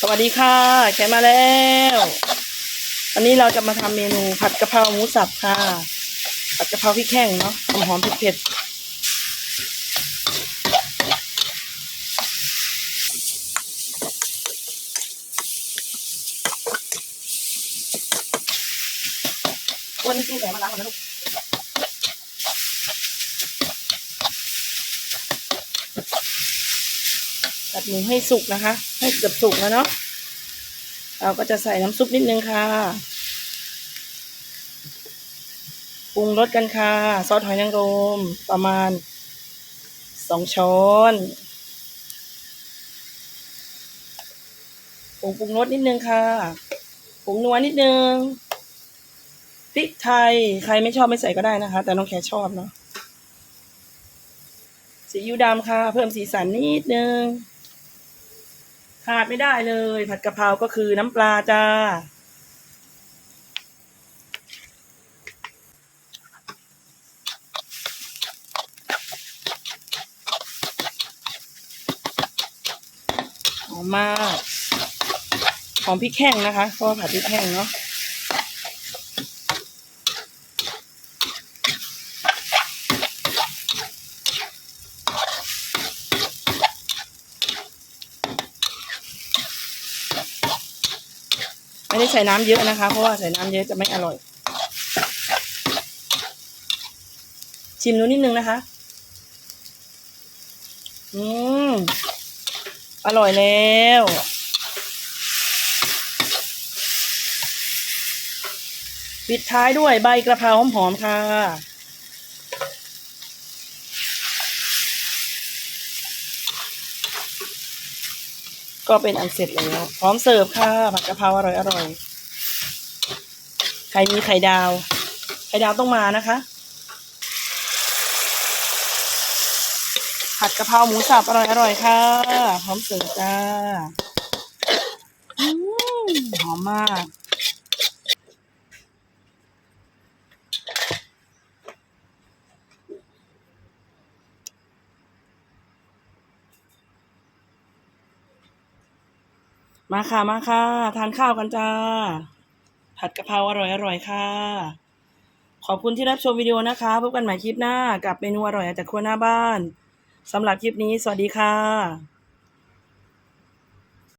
สวัสดีค่ะแกมาแล้ว วันนี้เราจะมาทำเมนูผัดกะเพราหมูสับค่ะ ผัดกะเพราพริกแห้งเนาะหอมหอมเผ็ดๆวันนี้กินแต่มาล้างก่อนนะลูก ผัดหมูให้สุกนะคะ ให้เกือบสุกแล้วเนาะเราก็จะใส่น้ำซุปนิดนึงค่ะปรุงรสกันค่ะ ซอสหอยนางรมประมาณสองช้อนผงปรุงรสนิดนึงค่ะผงนัวนิดนึงพริกไทยใครไม่ชอบไม่ใส่ก็ได้นะคะ แต่น้องแขชอบเนาะซีอิ๊วดำค่ะ เพิ่มสีสันนิดนึง ขาดไม่ได้เลย ผัดกะเพราก็คือน้ำปลาจ้า หอมมาก หอมพริกแห้งนะคะเพราะผัดพริกแห้งเนาะ ไม่ได้ใส่น้ำเยอะนะคะ เพราะว่าใส่น้ำเยอะจะไม่อร่อย ชิมดูนิดนึงนะคะ อืมอร่อยแล้วปิดท้ายด้วยใบกระเพราหอมๆค่ะ ก็เป็นอันเสร็จแล้ว พร้อมเสิร์ฟค่ะผัดกะเพราอร่อยอร่อยใครมีไข่ดาว ไข่ดาวต้องมานะคะ ผัดกะเพราหมูสับอร่อยอร่อยค่ะ พร้อมเสิร์ฟจ้าหอมมาก มาค่ะมาค่ะ ทานข้าวกันจ้า ผัดกะเพราอร่อยอร่อยค่ะ ขอบคุณที่รับชมวิดีโอนะคะ พบกันใหม่คลิปหน้ากับเมนูอร่อยจากครัวหน้าบ้านสำหรับคลิปนี้ สวัสดีค่ะ